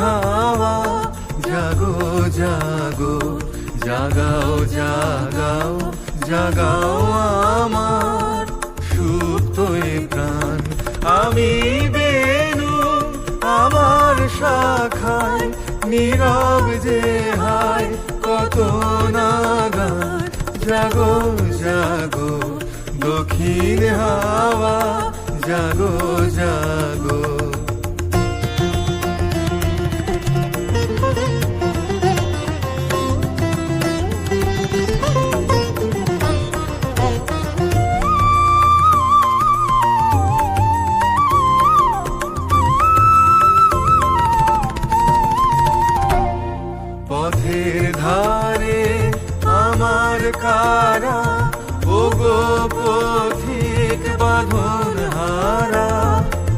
হাওয়া, জাগো জাগো, জাগাও জাগাও জাগাও আমার সুপ্ত প্রাণ। আমি বেনু আমার শাখায়, নীরব যে হায়, কত নাগা জাগো জাগো, দক্ষিণ হাওয়া, জাগো জাগো। কারা? ও গো পথিক বাঁধন হারা,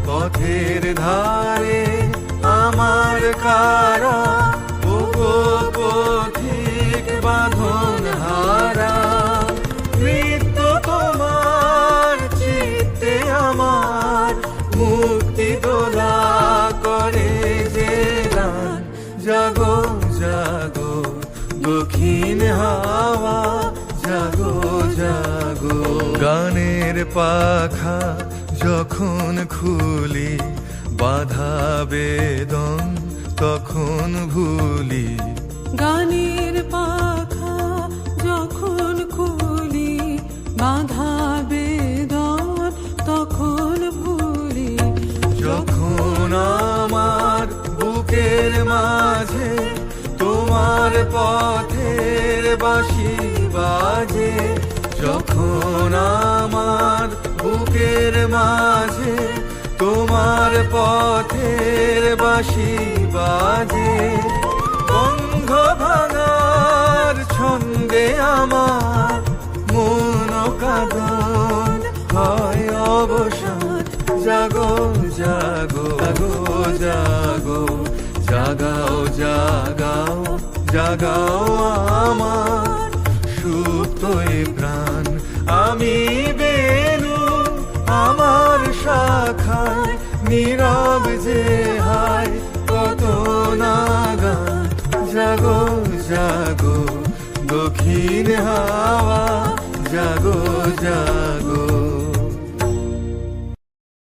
পথের ধারে আমার কারা? ও গো পথিক বাঁধন হারা, নৃত্য তোমার চিত্তে আমার মুক্তি দোলা করে যে জাগো জাগো, দক্ষিণ হাওয়া গানের পাখা যখন খুলি বাধা বেদন তখন ভুলি। গানের পাখা যখন খুলি বাধা বেদন তখন ভুলি। যখন আমার বুকের মাঝে তোমার পথের বাসি বাজে যখন আমার বুকের মাঝে তোমার পথের বাঁশি বাজে বন্ধ ভাঙার ছন্দে আমার মন কাদন। হয় অবসান জাগো জাগো জাগো জাগো, জাগাও জাগাও জাগাও আমার জাগো জাগো দক্ষিণ হাওয়া জাগো জাগো।